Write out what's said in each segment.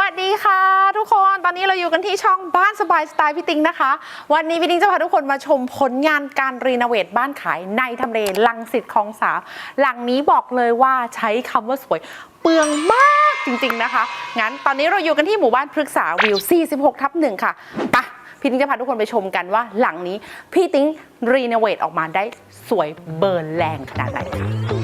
วัสดีค่ะ ทุกคนตอนนี้เราอยู่กันที่ช่องบ้านสบายสไตล์พี่ติงนะคะ วันนี้พี่ติงจะพาทุกคนมาชมผลงานการรีโนเวทบ้านขายในทำเลลังสิตคลองสามหลังนี้บอกเลยว่าใช้คำว่าสวยเปลืองมากจริงๆนะคะ งั้นตอนนี้เราอยู่กันที่หมู่บ้านพฤกษาวิว 46 ทับหนึ่งค่ะไปะพี่ติงจะพาทุกคนไปชมกันว่าหลังนี้พี่ติงรีโนเวทออกมาได้สวยเบิร์นแรงขนาดไหนค่ะ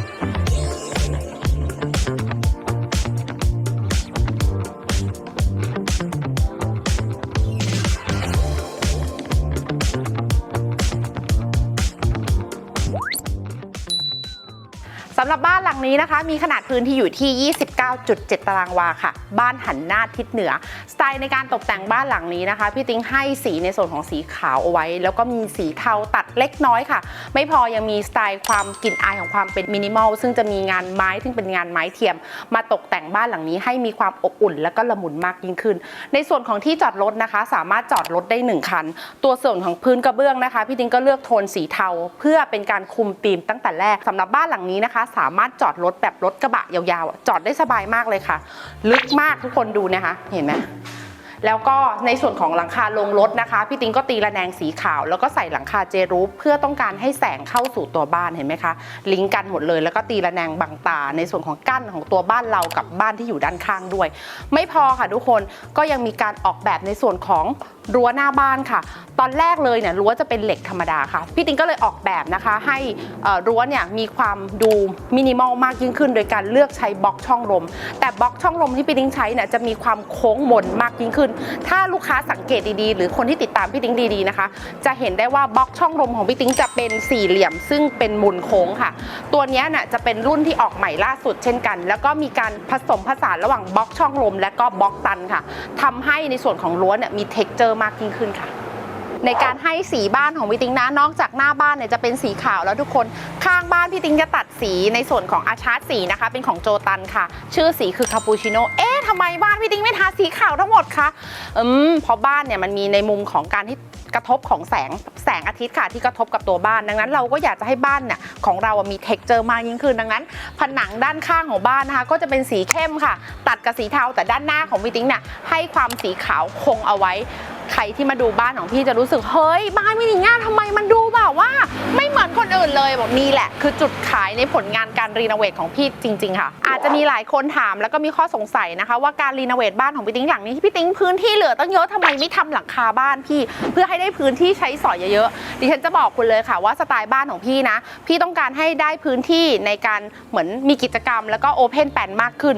สำหรับบ้านหลังนี้นะคะ มีขนาดพื้นที่อยู่ที่ 9.7 ตารางวาค่ะ บ้านหันหน้าทิศเหนือ สไตล์ในการตกแต่งบ้านหลังนี้นะคะ พี่ติ้งให้สีในส่วนของสีขาวเอาไว้ แล้วก็มีสีเทาตัดเล็กน้อยค่ะ ไม่พอยังมีสไตล์ความกลิ่นอายของความเป็นมินิมอลซึ่งจะมีงานไม้ซึ่งเป็นงานไม้เทียม มาตกแต่งบ้านหลังนี้ให้มีความอบอุ่น และก็ละมุนมากยิ่งขึ้น ในส่วนของที่จอดรถนะคะ สามารถจอดรถได้หนึ่งคัน ตัวส่วนของพื้นกระเบื้องนะคะ พี่ติ้งก็เลือกโทนสีเทา เพื่อเป็นการคุมธีมตั้งแต่แรกสำหรับบ้านหลังนี้นะคะ สามารถจอดรถแบบรถกระบะยาวๆ จอดได้สบายมากเลยค่ะ ลึกมากทุกคนดูนะคะ เห็นไหม แล้วก็ในส่วนของหลังคาลงรถนะคะ พี่ติงก็ตีระแนงสีขาว แล้วก็ใส่หลังคาเจรูปเพื่อต้องการให้แสงเข้าสู่ตัวบ้านเห็นไหมคะ ลิงก์กันหมดเลย แล้วก็ตีระแนงบังตา ในส่วนของกั้นของตัวบ้านเรากับบ้านที่อยู่ด้านข้างด้วย ไม่พอค่ะทุกคนก็ยังมีการออกแบบในส่วนของรั้วหน้าบ้านค่ะ ตอนแรกเลยเนี่ยรั้วจะเป็นเหล็กธรรมดาค่ะ พี่ติงก็เลยออกแบบนะคะให้เอ่อรั้วเนี่ยมีความดูมินิมอลมากยิ่งขึ้น โดยการเลือกใช้บล็อกช่องลม แต่บล็อกช่องลมที่พี่ติงใช้เนี่ยจะมีความโค้งมนมากยิ่งขึ้นถ้าลูกค้าสังเกตดีๆ หรือคนที่ติดตามพี่ติงดีๆนะคะ จะเห็นได้ว่าบล็อกช่องลมของพี่ติงจะเป็นสี่เหลี่ยม ซึ่งเป็นมุนโค้งค่ะ ตัวนี้น่ะจะเป็นรุ่นที่ออกใหม่ล่าสุดเช่นกัน แล้วก็มีการผสมผสานระหว่างบล็อกช่องลม และก็บล็อกตันค่ะทำให้ในส่วนของล้วเนี่ยมีเท็กเจอร์มากยิ่งขึ้นค่ะ ในการให้สีบ้านของพี่ติงนะนอกจากหน้าบ้านเนี่ยจะเป็นสีขาวแล้วทุกคนข้างบ้านพี่ติงจะตัดสีในส่วนของอาชาร์ตสีนะคะ เป็นของโจตันค่ะ ชื่อสีคือคาปูชิโน่เอ๊ะทำไมบ้านพี่ติงไม่ทาสีขาวทั้งหมดคะอืมเพราะบ้านเนี่ยมันมีในมุมของการที่กระทบของแสงแสงอาทิตย์ค่ะที่กระทบกับตัวบ้าน ดังนั้นเราก็อยากจะให้บ้านเนี่ยของเราอะมีเท็กเจอร์มากยิ่งขึ้นดังนั้น ผนังด้านข้างของบ้านนะคะ ก็จะเป็นสีเข้มค่ะ ตัดกับสีเทาแต่ด้านหน้าของพี่ติงเนี่ยให้ความสีขาวคงเอาไว้ ใครที่มาดูบ้านของพี่จะรู้สึกเฮ้ยบ้านพี่ติงอะทำไมมันดูแบบว่า ไม่เหมือนคนอื่นเลยบอกนี่แหละ คือจุดขายในผลงานการรีโนเวทของพี่จริง ๆ ค่ะ อาจจะมีหลายคนถามแล้วก็มีข้อสงสัยนะคะ ว่าการรีโนเวทบ้านของพี่ติ้งหลังนี้พี่ติ้งพื้นที่เหลือตั้งเยอะทำไมไม่ทำหลังคาบ้านพี่ เพื่อให้ได้พื้นที่ใช้สอยเยอะๆดิฉันจะบอกคุณเลยค่ะว่าสไตล์บ้านของพี่นะ พี่ต้องการให้ได้พื้นที่ในการเหมือนมีกิจกรรม แล้วก็โอเพนแปนมากขึ้น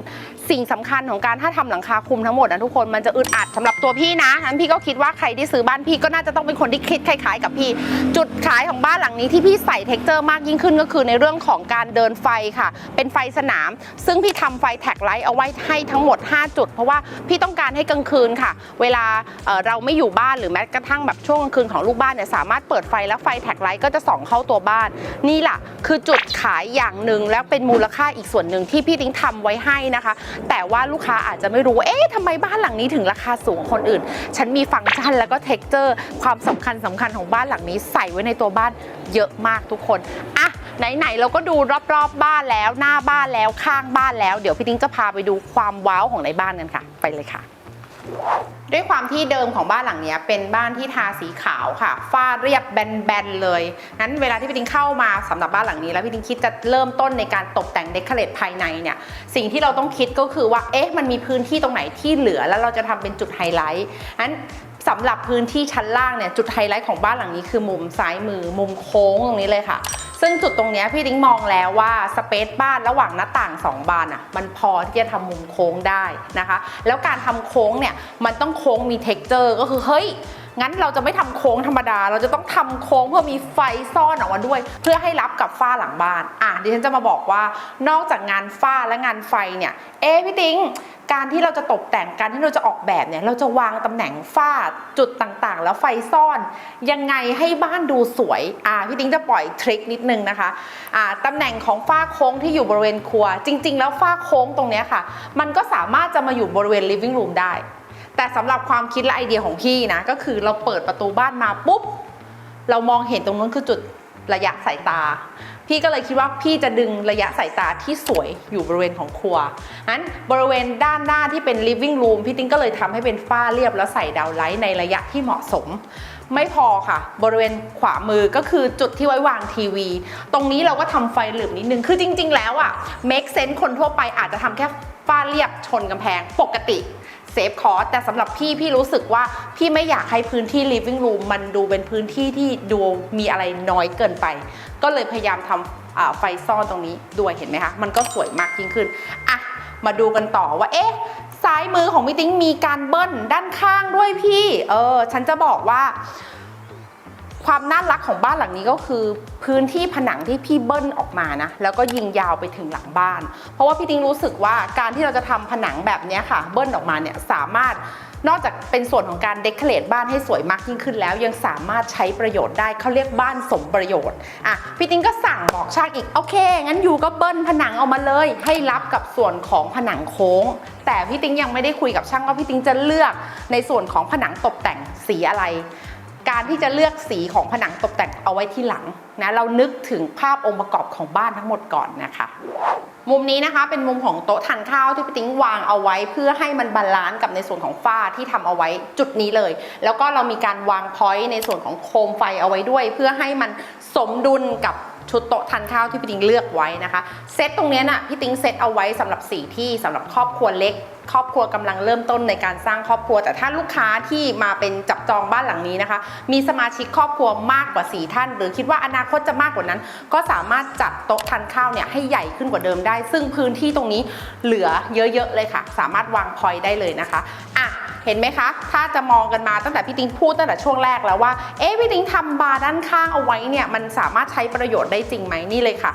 สิ่งสำคัญของการถ้าทำหลังคาคลุมทั้งหมดนะทุกคนมันจะอึดอัดสำหรับตัวพี่นะงั้นพี่ก็คิดว่าใครที่ซื้อบ้านพี่ก็น่าจะต้องเป็นคนที่คิดคล้ายๆ กับพี่ จุดขายของบ้านหลังนี้ที่พี่ใส่เท็กเจอร์มากยิ่งขึ้นก็คือในเรื่องของการเดินไฟค่ะ เป็นไฟสนาม ซึ่งพี่ทำไฟแท็กไลท์เอาไว้ให้ทั้งหมด 5 จุด เพราะว่าพี่ต้องการให้กลางคืนค่ะ เวลาเเราไม่อยู่บ้านหรือแม้กระทั่งแบบช่วงกลางคืนของลูกบ้านเนี่ยสามารถเปิดไฟแล้วไฟแท็กไลท์ก็จะส่องเข้าตัวบ้าน นี่แหละคือจุดขายอย่างหนึ่งแล้วเป็นมูลค่าอีกส่วนหนึ่งที่พี่ติ้งทำไว้ให้นะคะ แต่ว่าลูกค้าอาจจะไม่รู้ว่าเอ๊ะทำไมบ้านหลังนี้ถึงราคาสูงคนอื่น ฉันมีฟังก์ชันแล้วก็เท็กเจอร์ ความสำคัญสำคัญของบ้านหลังนี้ใส่ไว้ในตัวบ้านเยอะมากทุกคนอะไหนๆเราก็ดูรอบๆบบ้านแล้วหน้าบ้านแล้วข้างบ้านแล้ว เดี๋ยวพี่ติ้งจะพาไปดูความว้าวของในบ้านกันค่ะ ไปเลยค่ะด้วยความที่เดิมของบ้านหลังนี้เป็นบ้านที่ทาสีขาวค่ะฝ้าเรียบแบนๆเลยงั้นเวลาที่พี่ติงเข้ามาสำหรับบ้านหลังนี้ แล้วพี่ติงคิดจะเริ่มต้นในการตกแต่งเดคอเรทภายในเนี่ยสิ่งที่เราต้องคิดก็คือว่าเอ๊ะมันมีพื้นที่ตรงไหนที่เหลือแล้วเราจะทำเป็นจุดไฮไลท์งั้น สำหรับพื้นที่ชั้นล่างเนี่ยจุดไฮไลท์ของบ้านหลังนี้คือมุมซ้ายมือมุมโค้งตรงนี้เลยค่ะ ซึ่งจุดตรงนี้พี่ดิ้งมองแล้วว่าสเปซบ้านระหว่างหน้าต่าง 2 บานอะมันพอที่จะทำมุมโค้งได้นะคะ แล้วการทำโค้งเนี่ยมันต้องโค้งมีเท็กเจอร์ก็คือเฮ้ย งั้นเราจะไม่ทำโค้งธรรมดา เราจะต้องทำโค้งเพื่อมีไฟซ่อนออกมาด้วย เพื่อให้รับกับฝ้าหลังบ้าน อะดิฉันจะมาบอกว่านอกจากงานฝ้าและงานไฟเนี่ย เอ๊พี่ติงการที่เราจะตกแต่งการที่เราจะออกแบบเนี่ย เราจะวางตำแหน่งฝ้าจุดต่างๆ แล้วไฟซ่อน ยังไงให้บ้านดูสวย อ่าพี่ติงจะปล่อยทริคนิดนึงนะคะ อ่าตำแหน่งของฝ้าโค้งที่อยู่บริเวณครัว จริง ๆ แล้วฝ้าโค้งตรงเนี้ยค่ะ มันก็สามารถจะมาอยู่บริเวณ living room ได้ แต่สำหรับความคิดและไอเดียของพี่นะ ก็คือเราเปิดประตูบ้านมาปุ๊บ เรามองเห็นตรงนู้นคือจุดระยะสายตา พี่ก็เลยคิดว่าพี่จะดึงระยะสายตาที่สวยอยู่บริเวณของครัวงั้นบริเวณด้านหน้าที่เป็น living room พี่ติ้งก็เลยทำให้เป็นฝ้าเรียบแล้วใส่ดาวไลท์ในระยะที่เหมาะสม ไม่พอค่ะ บริเวณขวามือก็คือจุดที่ไว้วางทีวี ตรงนี้เราก็ทำไฟเหลือบนิดนึง คือจริง ๆ แล้วอะ make sense คนทั่วไปอาจจะทำแค่ฝ้าเรียบชนกำแพงปกติ เซฟคอร์สแต่สำหรับพี่พี่รู้สึกว่าพี่ไม่อยากให้พื้นที่ living room มันดูเป็นพื้นที่ที่ดูมีอะไรน้อยเกินไป ก็เลยพยายามทำอ่าไฟซ่อนตรงนี้ด้วยเห็นไหมคะ มันก็สวยมากยิ่งขึ้นอะมาดูกันต่อว่าเอ๊ะซ้ายมือของพี่ติ้งมีการเบิ้ลด้านข้างด้วยพี่ เออ ฉันจะบอกว่า ความน่ารักของบ้านหลังนี้ก็คือ พื้นที่ผนังที่พี่เบิ้ลออกมานะแล้วก็ยิงยาวไปถึงหลังบ้าน เพราะว่าพี่ติงรู้สึกว่าการที่เราจะทำผนังแบบนี้ค่ะ เบิ้ลออกมาเนี่ยสามารถนอกจากเป็นส่วนของการเดคอเรทบ้านให้สวยมากยิ่งขึ้นแล้ว ยังสามารถใช้ประโยชน์ได้เขาเรียกบ้านสมประโยชน์อะพี่ติงก็สั่งบอกช่างอีกโอเค งั้นอยู่ก็เบิ้ลผนังออกมาเลย ให้รับกับส่วนของผนังโค้ง แต่พี่ติงยังไม่ได้คุยกับช่างว่าพี่ติงจะเลือกในส่วนของผนังตกแต่งสีอะไร การที่จะเลือกสีของผนังตกแต่งเอาไว้ที่หลังนะเรานึกถึงภาพองค์ประกอบของบ้านทั้งหมดก่อนนะคะมุมนี้นะคะเป็นมุมของโต๊ะทานข้าวที่พี่ติ้งวางเอาไว้ เพื่อให้มันบาลานซ์กับในส่วนของฝ้าที่ทำเอาไว้จุดนี้เลย แล้วก็เรามีการวางพอยต์ในส่วนของโคมไฟเอาไว้ด้วย เพื่อให้มันสมดุลกับ ชุดโต๊ะทานข้าวที่พี่ติงเลือกไว้นะคะ เซตตรงนี้ยน่ะพี่ติงเซตเอาไว้สำหรับสี่ที่สำหรับครอบครัวเล็ก ครอบครัวกำลังเริ่มต้นในการสร้างครอบครัว แต่ถ้าลูกค้าที่มาเป็นจับจองบ้านหลังนี้นะคะ มีสมาชิกครอบครัวมากกว่า 4 ท่าน หรือคิดว่าอนาคตจะมากกว่านั้น ก็สามารถจัดโต๊ะทานข้าวเนี่ยให้ใหญ่ขึ้นกว่าเดิมได้ ซึ่งพื้นที่ตรงนี้เหลือเยอะๆเลยค่ะ สามารถวางพอยได้เลยนะคะอะ เห็นไหมคะ ถ้าจะมองกันมาตั้งแต่พี่ติ้งพูดตั้งแต่ช่วงแรกแล้วว่า เอ๊ะพี่ติ้งทำบาร์ด้านข้างเอาไว้เนี่ยมันสามารถใช้ประโยชน์ได้จริงไหมนี่เลยค่ะ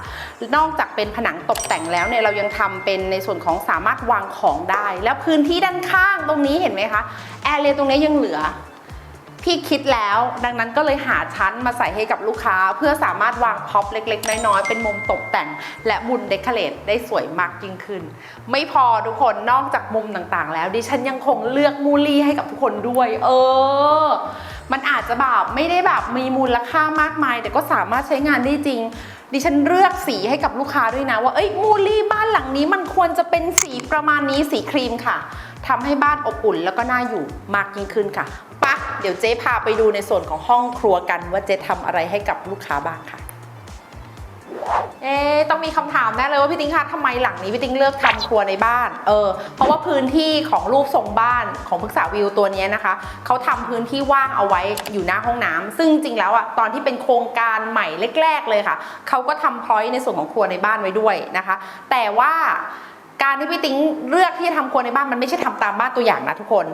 นอกจากเป็นผนังตกแต่งแล้วเนี่ยเรายังทำเป็นในส่วนของสามารถวางของได้ แล้วพื้นที่ด้านข้างตรงนี้เห็นไหมคะแอร์เรียตรงนี้ยังเหลือ พี่คิดแล้ว ดังนั้นก็เลยหาชั้นมาใส่ให้กับลูกค้า เพื่อสามารถวางพ็อปเล็ก ๆ น้อยๆเป็นมุมตกแต่ง และบุญเดคอเรทได้สวยมากยิ่งขึ้น ไม่พอทุกคนนอกจากมุมต่างๆ แล้ว ดิฉันยังคงเลือกมูลี่ให้กับทุกคนด้วย เออ มันอาจจะแบบไม่ได้แบบมีมูลค่ามากมาย แต่ก็สามารถใช้งานได้จริงดิฉันเลือกสีให้กับลูกค้าด้วยนะว่าเอ้ยมูลี่บ้านหลังนี้มันควรจะเป็นสีประมาณนี้สีครีมค่ะ ทำให้บ้านอบอุ่นแล้วก็น่าอยู่มากยิ่งขึ้นค่ะปะเดี๋ยวเจ๊พาไปดูในส่วนของห้องครัวกัน ว่าเจ๊ทำอะไรให้กับลูกค้าบ้างค่ะ เอ๊ะต้องมีคำถามแน่เลยว่าพี่ติ๊งคะทำไมหลังนี้พี่ติ๊งเลือกทำครัวในบ้าน เออ เพราะว่าพื้นที่ของรูปทรงบ้านของพึกษาวิวตัวเนี้ยนะคะ เขาทำพื้นที่ว่างเอาไว้อยู่หน้าห้องน้ำซึ่งจริงแล้วอะตอนที่เป็นโครงการใหม่แรก ๆ เลยค่ะ เขาก็ทำพอยต์ในส่วนของครัวในบ้านไว้ด้วยนะคะ แต่ว่า การที่พี่ติ๊งเลือกที่จะทำครัวในบ้านมันไม่ใช่ทำตามบ้านตัวอย่างนะทุกคน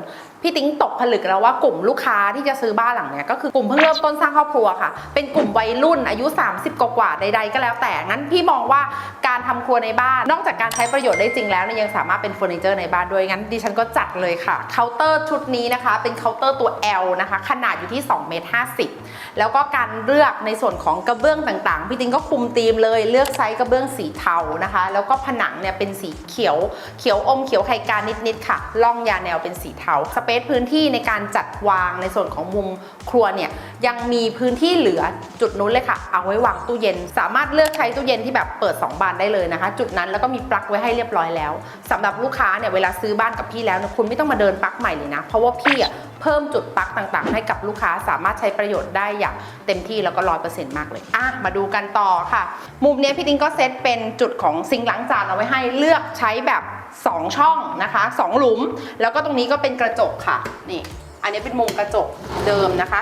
พี่ติ๊งตกผลึกแล้วว่ากลุ่มลูกค้าที่จะซื้อบ้านหลังเนี้ยก็คือกลุ่มเพิ่งเริ่มต้นสร้างครอบครัวค่ะ เป็นกลุ่มวัยรุ่นอายุ 30 กว่าใด ๆ ก็แล้วแต่งั้นพี่มองว่าการทำครัวในบ้าน นอกจากการใช้ประโยชน์ได้จริงแล้วเนี่ยยังสามารถเป็นเฟอร์นิเจอร์ในบ้านด้วยงั้นดิฉันก็จัดเลยค่ะเคาน์เตอร์ชุดนี้นะคะ เป็นเคาน์เตอร์ตัว L นะคะ ขนาดอยู่ที่2เมตร50 แล้วก็การเลือกในส่วนของกระเบื้องต่างๆ พี่ติ๊งก็คุมธีมเลยเลือกไซส์กระเบื้องสีเทานะคะ แล้วก็ผนังเนี่ยเป็นสีเขียวเขียวอมเขียวไข่กานิดๆค่ะล่องยาแนวเป็นสีเทาสเปซพื้นที่ในการจัดวางในส่วนของมุมครัวเนี่ยยังมีพื้นที่เหลือจุดนู้นเลยค่ะ เอาไว้วางตู้เย็น สามารถเลือกใช้ตู้เย็นที่แบบเปิด 2 บานได้เลยนะคะ จุดนั้นแล้วก็มีปลั๊กไว้ให้เรียบร้อยแล้วสำหรับลูกค้าเนี่ยเวลาซื้อบ้านกับพี่แล้วคุณไม่ต้องมาเดินปลั๊กใหม่เลยนะ เพราะว่าพี่อะ เพิ่มจุดปลั๊กต่างๆ ให้กับลูกค้าสามารถใช้ประโยชน์ได้อย่างเต็มที่แล้วก็ร้อยเปอร์เซ็นต์มากเลยอะมาดูกันต่อค่ะ มุมนี้พี่ติ๊งก็เซตเป็นจุดของซิงล้างจานเอาไว้ให้เลือกใช้แบบ 2 ช่องนะคะ2หลุม แล้วก็ตรงนี้ก็เป็นกระจกค่ะนี่อันนี้เป็นมุมกระจกเดิมนะคะ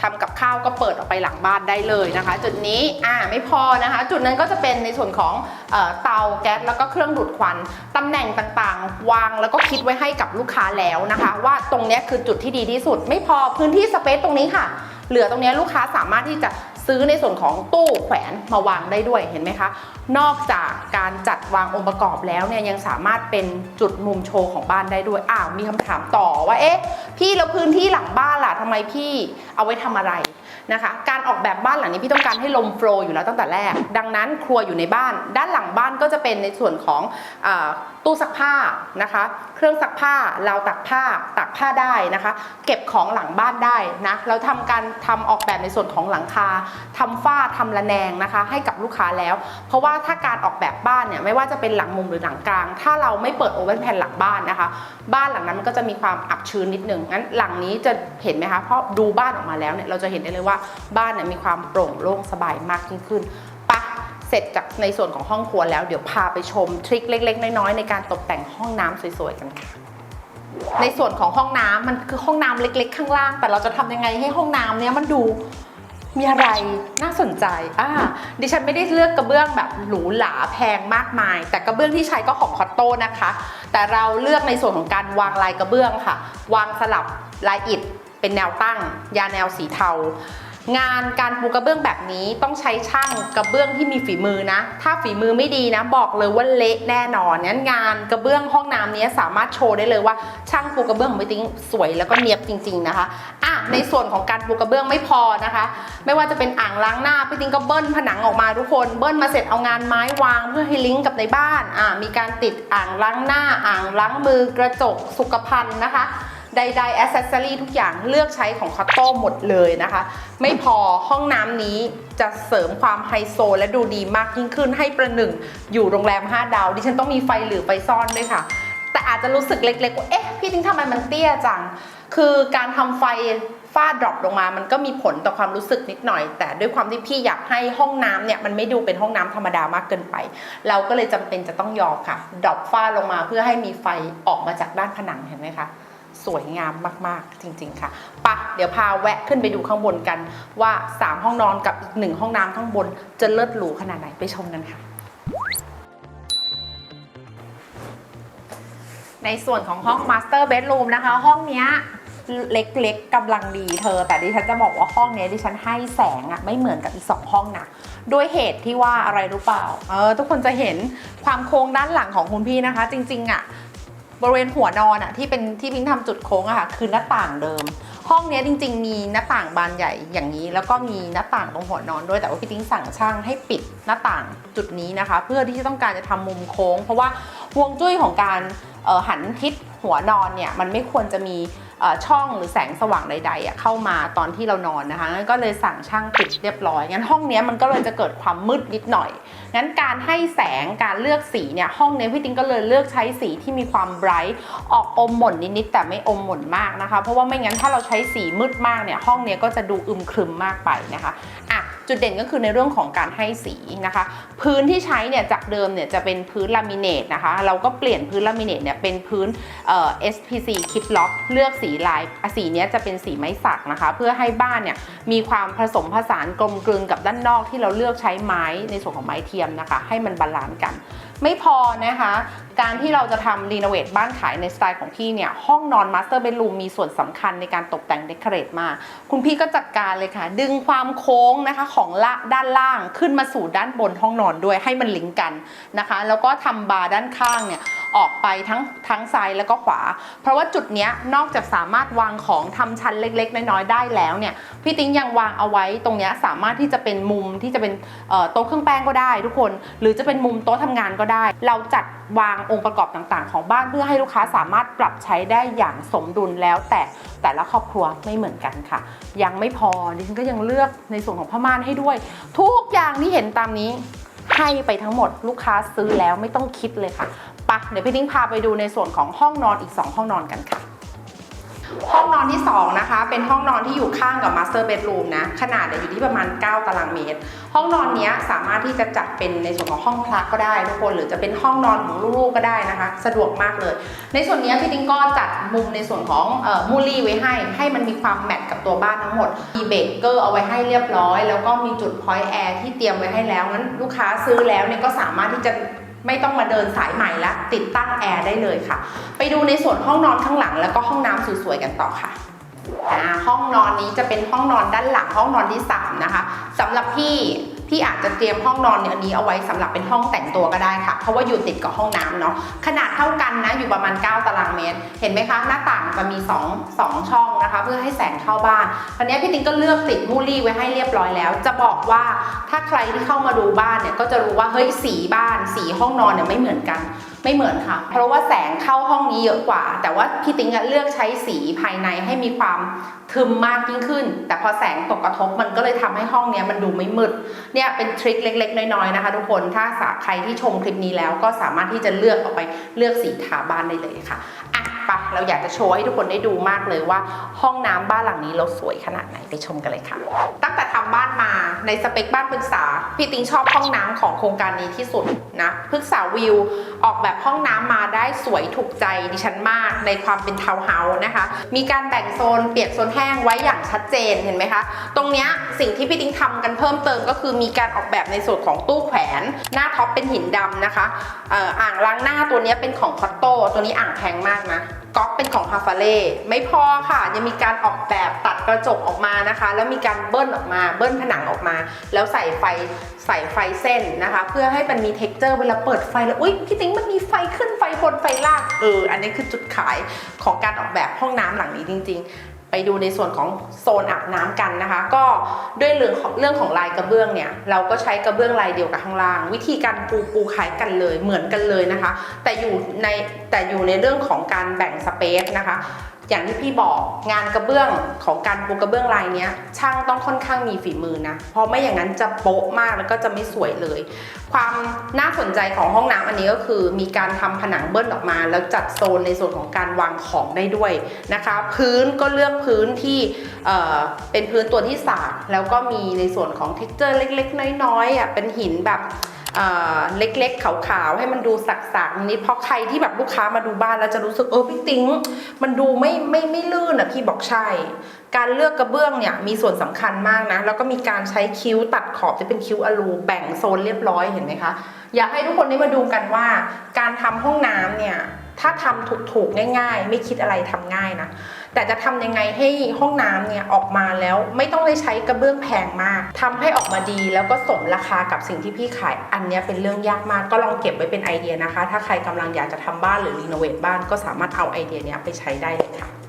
ทำกับข้าวก็เปิดออกไปหลังบ้านได้เลยนะคะ จุดนี้อ่าไม่พอนะคะ จุดนั้นก็จะเป็นในส่วนของเตาแก๊สแล้วก็เครื่องดูดควันตำแหน่งต่างๆ วางแล้วก็คิดไว้ให้กับลูกค้าแล้วนะคะ ว่าตรงนี้คือจุดที่ดีที่สุด ไม่พอพื้นที่สเปซตรงนี้ค่ะ เหลือตรงนี้ลูกค้าสามารถที่จะ ซื้อในส่วนของตู้แขวนมาวางได้ด้วยเห็นไหมคะ นอกจากการจัดวางองค์ประกอบแล้วเนี่ยยังสามารถเป็นจุดมุมโชว์ของบ้านได้ด้วยอ้าวมีคำถามต่อว่าเอ๊ะพี่แล้วพื้นที่หลังบ้านล่ะทำไมพี่เอาไว้ทำอะไรนะคะการออกแบบบ้านหลังนี้พี่ต้องการให้ลมโฟล์อยู่แล้วตั้งแต่แรก ดังนั้นครัวอยู่ในบ้าน ด้านหลังบ้านก็จะเป็นในส่วนของอตู้ซักผ้านะคะ เครื่องซักผ้าราวตักผ้าตักผ้าได้นะคะ เก็บของหลังบ้านได้นะแล้วทำการทำออกแบบในส่วนของหลังคาทำฝ้าทำระแนงนะคะ ให้กับลูกค้าแล้ว เพราะว่าถ้าการออกแบบบ้านเนี่ยไม่ว่าจะเป็นหลังมุมหรือหลังกลาง ถ้าเราไม่เปิดโอเวอร์แพนหลังบ้านนะคะ บ้านหลังนั้นมันก็จะมีความอับชื้นนิดนึงงั้นหลังนี้จะเห็นไหมคะเพราะดูบ้านออกมาแล้วเนี่ยเราจะเห็นได้เลยว่าบ้านเนี่ยมีความโปร่งโล่งสบายมากยิ่งขึ้นปะเสร็จจากในส่วนของห้องครัวแล้วเดี๋ยวพาไปชมทริคเล็ก ๆ น้อยๆในการตกแต่งห้องน้ำสวยๆกันค่ะในส่วนของห้องน้ำมันคือห้องน้ำเล็ก ๆ ข้างล่าง แต่เราจะทำยังไงให้ห้องน้ำเนี้ยมันดู มีอะไรน่าสนใจ อ่า ดิฉันไม่ได้เลือกกระเบื้องแบบหรูหราแพงมากมาย แต่กระเบื้องที่ใช้ก็ของคอตโต้นะคะ แต่เราเลือกในส่วนของการวางลายกระเบื้องค่ะ วางสลับลายอิฐเป็นแนวตั้ง ยาแนวสีเทา งานการปูกระเบื้องแบบนี้ต้องใช้ช่างกระเบื้องที่มีฝีมือนะ ถ้าฝีมือไม่ดีนะ บอกเลยว่าเละแน่นอนงั้นงานกระเบื้องห้องน้ำนี้สามารถโชว์ได้เลยว่าช่างปูกระเบื้องของพี่ติ้งสวยแล้วก็เนียบจริง ๆนะคะอะในส่วนของการปูกระเบื้องไม่พอนะคะ ไม่ว่าจะเป็นอ่างล้างหน้าพี่ติ้งก็เบิ้ลผนังออกมาทุกคนเบิ้ลมาเสร็จเอางานไม้วางเพื่อให้ลิงก์กับในบ้านอะมีการติดอ่างล้างหน้าอ่างล้างมือกระจกสุขภัณฑ์นะคะ ใดๆอ c เซสซอรี่ทุกอย่างเลือกใช้ของคัตโต้หมดเลยนะคะ ไม่พอห้องน้ำนี้จะเสริมความไฮโซและดูดีมากยิ่งขึ้นให้ประหนึ่ง อยู่โรงแรม 5 ดาว ดิฉันต้องมีไฟหรือไฟซ่อนด้วยค่ะ แต่อาจจะรู้สึกเล็กๆว่าเอ๊ะพี่ทิ้งทำไมมันเตี้ยจัง คือการทำไฟฟาดดรอปลงมา มันก็มีผลต่อความรู้สึกนิดหน่อย แต่ด้วยความที่พี่อยากให้ห้องน้ำเนี่ยมันไม่ดูเป็นห้องน้ำธรรมดามากเกินไป เราก็เลยจำเป็นจะต้องยอมค่ะ ดรอปฟาดลงมาเพื่อให้มีไฟออกมาจากด้านผนังเห็นไหมคะ สวยงามมากๆจริง ๆ ค่ะปะเดี๋ยวพาแวะขึ้นไปดูข้างบนกันว่า 3 ห้องนอนกับอีกหนึ่งห้องน้ำข้างบน จะเลิศหรูขนาดไหนไปชมกันค่ะ ในส่วนของห้อง Master Bedroom นะคะ ห้องเนี้ยเล็กๆกำลังดีเธอ แต่ดิฉันจะบอกว่าห้องนี้ดิฉันให้แสงอะไม่เหมือนกับอีกสองห้องนะด้วยเหตุที่ว่าอะไรรู้เปล่า เออทุกคนจะเห็นความโค้งด้านหลังของคุณพี่นะคะ จริง ๆอะ บริเวณหัวนอนอะที่เป็นที่พิงทำจุดโค้งอะค่ะคือหน้าต่างเดิม ห้องนี้จริง ๆ มีหน้าต่างบานใหญ่อย่างนี้ แล้วก็มีหน้าต่างตรงหัวนอนด้วยแต่ว่าพี่ติ้งสั่งช่างให้ปิดหน้าต่างจุดนี้นะคะ เพื่อที่จะต้องการจะทำมุมโค้ง เพราะว่าวงจุ้ยของการออหันทิศหัวนอนเนี่ยมันไม่ควรจะมี ช่องหรือแสงสว่างใดๆอะเข้ามาตอนที่เรานอนนะคะงั้นก็เลยสั่งช่างปิดเรียบร้อยงั้นห้องนี้มันก็เลยจะเกิดความมืดนิดหน่อยงั้นการให้แสงการเลือกสีเนี่ยห้องนี้พี่ติ้งก็เลยเลือกใช้สีที่มีความไบรท์ออกอมหม่นนิดๆแต่ไม่อมหม่นมากนะคะ เพราะว่าไม่งั้นถ้าเราใช้สีมืดมากเนี่ยห้องนี้ก็จะดูอึมครึมมากไปนะคะอะ จุดเด่นก็คือในเรื่องของการให้สีนะคะ พื้นที่ใช้เนี่ยจากเดิมเนี่ยจะเป็นพื้นลามิเนตนะคะ เราก็เปลี่ยนพื้นลามิเนตเนี่ยเป็นพื้นเอ่อ SPC คลิปล็อกเลือกสีลายสีเนี้ยจะเป็นสีไม้สักนะคะ เพื่อให้บ้านเนี่ยมีความผสมผสานกลมกลืนกับด้านนอกที่เราเลือกใช้ไม้ในส่วนของไม้เทียมนะคะ ให้มันบาลานซ์กัน ไม่พอนะคะ การที่เราจะทำรีโนเวทบ้านขายในสไตล์ของพี่เนี่ย ห้องนอนมาสเตอร์เบดรูมมีส่วนสำคัญในการตกแต่งเดคอเรทมาก คุณพี่ก็จัดการเลยค่ะ ดึงความโค้งนะคะของละด้านล่างขึ้นมาสู่ด้านบนห้องนอนด้วยให้มันลิงก์กันนะคะ แล้วก็ทำบาร์ด้านข้างเนี่ย ออกไปทั้งทั้งซ้ายแล้วก็ขวา เพราะว่าจุดนี้นอกจากสามารถวางของทำชั้นเล็ก ๆ น้อยๆได้แล้วเนี่ยพี่ติ้งยังวางเอาไว้ตรงนี้สามารถที่จะเป็นมุมที่จะเป็นโต๊ะเครื่องแป้งก็ได้ ทุกคน หรือจะเป็นมุมโต๊ะทำงานก็ได้ เราจัดวางองค์ประกอบต่างๆ ของบ้านเพื่อให้ลูกค้าสามารถปรับใช้ได้อย่างสมดุลแล้ว แต่แต่ละครอบครัวไม่เหมือนกันค่ะ ยังไม่พอดิฉันก็ยังเลือกในส่วนของผ้าม่านให้ด้วย ทุกอย่างที่เห็นตามนี้ให้ไปทั้งหมดลูกค้าซื้อแล้วไม่ต้องคิดเลยค่ะ ปะเดี๋ยวพี่ทิ้งพาไปดูในส่วนของห้องนอนอีก 2 ห้องนอนกันค่ะ ห้องนอนที่ 2 นะคะ เป็นห้องนอนที่อยู่ข้างกับ Master Bedroom นะ ขนาดเนี่ยอยู่ที่ประมาณ 9 ตารางเมตร ห้องนอนนี้สามารถที่จะจัดเป็นในส่วนของห้องพระก็ได้ทุกคน หรือจะเป็นห้องนอนของลูกๆก็ได้นะคะ สะดวกมากเลย ในส่วนนี้พี่ติ้งก็จัดมุมในส่วนของออมูลลี่ไว้ให้ ให้มันมีความแมทกับตัวบ้านทั้งหมด มีเบรกเกอร์เอาไว้ให้เรียบร้อย แล้วก็มีจุดพอยต์แอร์ที่เตรียมไว้ให้แล้ว งั้นลูกค้าซื้อแล้วเนี่ยก็สามารถที่จะ ไม่ต้องมาเดินสายใหม่ละติดตั้งแอร์ได้เลยค่ะ ไปดูในส่วนห้องนอนข้างหลัง แล้วก็ห้องน้ำสวยๆกันต่อค่ะห้องนอนนี้จะเป็นห้องนอนด้านหลังห้องนอนที่ 3 นะคะสำหรับพี่ พี่อาจจะเตรียมห้องนอนเนี่ยอันนี้เอาไว้สำหรับเป็นห้องแต่งตัวก็ได้ค่ะ เพราะว่าอยู่ติดกับห้องน้ำเนาะขนาดเท่ากันนะอยู่ประมาณ 9 ตารางเมตร เห็นไหมคะ หน้าต่างจะมี 2 2 ช่องนะคะ เพื่อให้แสงเข้าบ้านตอนนี้พี่ติ๊งก็เลือกติดมูลี่ไว้ให้เรียบร้อยแล้ว จะบอกว่าถ้าใครที่เข้ามาดูบ้านเนี่ยก็จะรู้ว่าเฮ้ยสีบ้าน สีห้องนอนเนี่ยไม่เหมือนกัน ไม่เหมือนค่ะ เพราะว่าแสงเข้าห้องนี้เยอะกว่า แต่ว่าพี่ติ๊งเลือกใช้สีภายในให้มีความทึมมากยิ่งขึ้น แต่พอแสงตกกระทบมันก็เลยทำให้ห้องนี้มันดูไม่มืดเนี่ยเป็นทริคเล็ก ๆ น้อยๆนะคะ ทุกคนถ้าใครที่ชมคลิปนี้แล้วก็สามารถที่จะเลือกออกไปเลือกสีทาบ้านได้เลยค่ะ ปะเราอยากจะโชว์ให้ทุกคนได้ดูมากเลยว่า ห้องน้ำบ้านหลังนี้เราสวยขนาดไหนไปชมกันเลยค่ะ ตั้งแต่ทำบ้านมาในสเปคบ้านพฤกษาพี่ติงชอบห้องน้ำของโครงการนี้ที่สุดนะพฤกษาวิวออกแบบห้องน้ำมาได้สวยถูกใจดิฉันมากในความเป็นทาวน์เฮาส์นะคะ มีการแบ่งโซนเปียกโซนแห้งไว้ อย่างชัดเจนเห็นไหมคะ ตรงนี้สิ่งที่พี่ติ๊งทำกันเพิ่มเติมก็คือมีการออกแบบในส่วนของตู้แขวน หน้าท็อปเป็นหินดำนะคะอ่ออ่างล้างหน้าตัวนี้เป็นของคอตโต้ตัวนี้อ่างแพงมากนะก๊อกเป็นของฮาฟาเล่ไม่พอค่ะยังมีการออกแบบตัดกระจกออกมานะคะ แล้วมีการเบิ้ลออกมาเบิ้ลผนังออกมา แล้วใส่ไฟใส่ไฟเส้นนะคะ เพื่อให้มันมีเท็กเจอร์เวลาเปิดไฟแล้วอุ้ยพี่ติ๊งมันมีไฟขึ้นไฟบนไฟล่างเอออันนี้คือจุดขายของการออกแบบห้องน้ำหลังนี้จริง ๆ ไปดูในส่วนของโซนอาบน้ำกันนะคะ ก็ด้วยเรื่องของเรื่องของลายกระเบื้องเนี่ย เราก็ใช้กระเบื้องลายเดียวกับข้างล่าง วิธีการปูปูคล้ายกันเลยเหมือนกันเลยนะคะ แต่อยู่ในแต่อยู่ในเรื่องของการแบ่งสเปซนะคะ อย่างที่พี่บอกงานกระเบื้องของการปูกระเบื้องลายนี้ช่างต้องค่อนข้างมีฝีมือนะ เพราะไม่อย่างนั้นจะโป๊ะมากแล้วก็จะไม่สวยเลย ความน่าสนใจของห้องน้ำอันนี้ก็คือ มีการทำผนังเบิ้ลออกมา แล้วจัดโซนในส่วนของการวางของได้ด้วยนะคะ พื้นก็เลือกพื้นที่เเป็นพื้นตัวที่สากแล้วก็มีในส่วนของเท็กเจอร์เล็ก ๆ น้อยๆอะเป็นหินแบบ เล็กๆขาวๆให้มันดูสักๆนิดเพราะใครที่แบบลูกค้ามาดูบ้านแล้วจะรู้สึกเออพี่ติ๊งมันดูไม่ไม่ไม่ลื่นอะพี่บอกใช่ การเลือกกระเบื้องเนี่ยมีส่วนสำคัญมากนะ แล้วก็มีการใช้คิ้วตัดขอบที่เป็นคิ้วอลูแบ่งโซนเรียบร้อยเห็นไหมคะ อยากให้ทุกคนได้มาดูกันว่า การทำห้องน้ำเนี่ยถ้าทำถูกๆง่าย ๆ ไม่คิดอะไรทำง่ายนะ แต่จะทำยังไงให้ห้องน้ำเนี่ยออกมาแล้วไม่ต้องได้ใช้กระเบื้องแพงมากทำให้ออกมาดีแล้วก็สมราคากับสิ่งที่พี่ขาย อันนี้เป็นเรื่องยากมากก็ลองเก็บไว้เป็นไอเดียนะคะ ถ้าใครกำลังอยากจะทำบ้านหรือรีโนเวทบ้านก็สามารถเอาไอเดียนี้ไปใช้ได้เลยค่ะ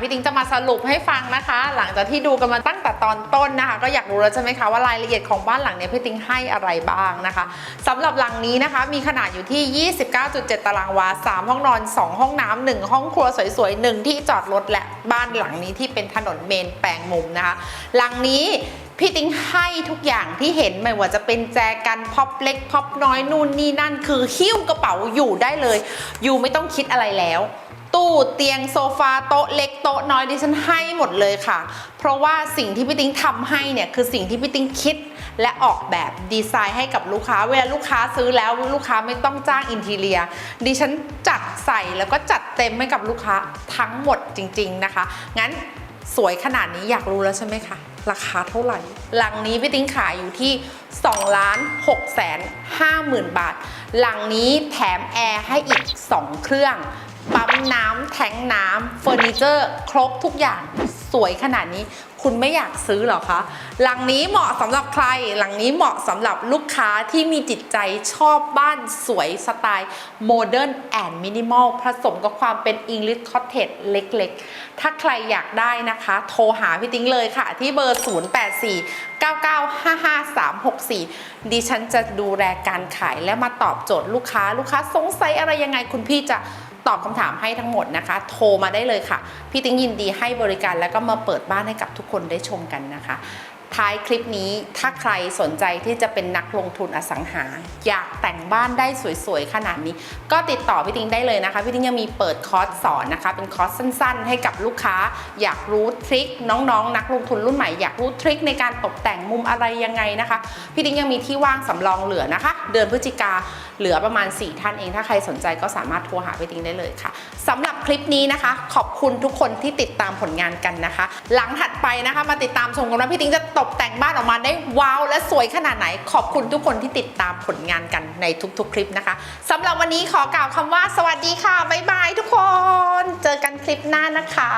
พี่ติ๊งจะมาสรุปให้ฟังนะคะ หลังจากที่ดูกันมาตั้งแต่ตอนต้นนะคะ ก็อยากรู้แล้วใช่ไหมคะว่ารายละเอียดของบ้านหลังนี้พี่ติ๊งให้อะไรบ้างนะคะสำหรับหลังนี้นะคะ มีขนาดอยู่ที่ 29.7 ตารางวา 3 ห้องนอน 2 ห้องน้ำ1ห้องครัวสวยๆ1ที่จอดรถและบ้านหลังนี้ที่เป็นถนนเมนแปลงมุมนะคะ หลังนี้พี่ติ๊งให้ทุกอย่างที่เห็นไม่ว่าจะเป็นแจกันพ็อปเล็กพ็อปน้อยนู่นนี่นั่น คือหิ้วกระเป๋าอยู่ได้เลย อยู่ไม่ต้องคิดอะไรแล้ว ตู้เตียงโซฟาโต๊ะเล็กโต๊ะน้อยดิฉันให้หมดเลยค่ะ เพราะว่าสิ่งที่พี่ติ๊งทำให้เนี่ยคือสิ่งที่พี่ติ๊งคิดและออกแบบดีไซน์ให้กับลูกค้า เวลาลูกค้าซื้อแล้วลูกค้าไม่ต้องจ้างอินทีเลีย ดิฉันจัดใส่แล้วก็จัดเต็มให้กับลูกค้าทั้งหมดจริง ๆนะคะ งั้นสวยขนาดนี้อยากรู้แล้วใช่ไหมคะ ราคาเท่าไหร่ หลังนี้พี่ติ้งขายอยู่ที่2ล้าน6แสน5หมื่นบาท หลังนี้แถมแอร์ให้อีก 2 เครื่อง ปั๊มน้ำแทงน้ำเฟอร์นิเจอร์ครบทุกอย่างสวยขนาดนี้คุณไม่อยากซื้อหรอคะ หลังนี้เหมาะสำหรับใคร หลังนี้เหมาะสำหรับลูกค้าที่มีจิตใจชอบบ้านสวยสไตล์โมเดิร์นแอนด์มินิมอลผสมกับความเป็นอังกฤษคอ t เทจเล็กๆ ถ้าใครอยากได้นะคะ โทรหาพี่ติ้งเลยค่ะ ที่เบอร์ 0849955364 ดิฉันจะดูแลการขายและมาตอบโจทย์ลูกค้า ลูกค้าสงสัยอะไรยังไงคุณพี่จะ ตอบคำถามให้ทั้งหมดนะคะ โทรมาได้เลยค่ะ พี่ติ้งยินดีให้บริการแล้วก็มาเปิดบ้านให้กับทุกคนได้ชมกันนะคะ ท้ายคลิปนี้ถ้าใครสนใจที่จะเป็นนักลงทุนอสังหา อยากแต่งบ้านได้สวยๆ ขนาดนี้ ก็ติดต่อพี่ติงได้เลยนะคะพี่ติงยังมีเปิดคอร์สสอนนะคะ เป็นคอร์สสั้นๆ ให้กับลูกค้า อยากรู้ทริคน้องๆ นักลงทุนรุ่นใหม่อยากรู้ทริคในการตกแต่งมุมอะไรยังไงนะคะพี่ติงยังมีที่ว่างสำรองเหลือนะคะ เดือนพฤศจิกาเหลือประมาณ 4 ท่านเองถ้าใครสนใจก็สามารถโทรหาพี่ติงได้เลยค่ะสำหรับคลิปนี้นะคะ ขอบคุณทุกคนที่ติดตามผลงานกันนะคะ หลังถัดไปนะคะ มาติดตามชมกันว่าพี่ติงจะตกแต่งบ้านออกมาได้ว้าวและสวยขนาดไหน ขอบคุณทุกคนที่ติดตามผลงานกันในทุกๆ คลิปนะคะสำหรับวันนี้ขอกล่าวคำว่า สวัสดีค่ะบ๊ายบายทุกคน เจอกันคลิปหน้านะคะ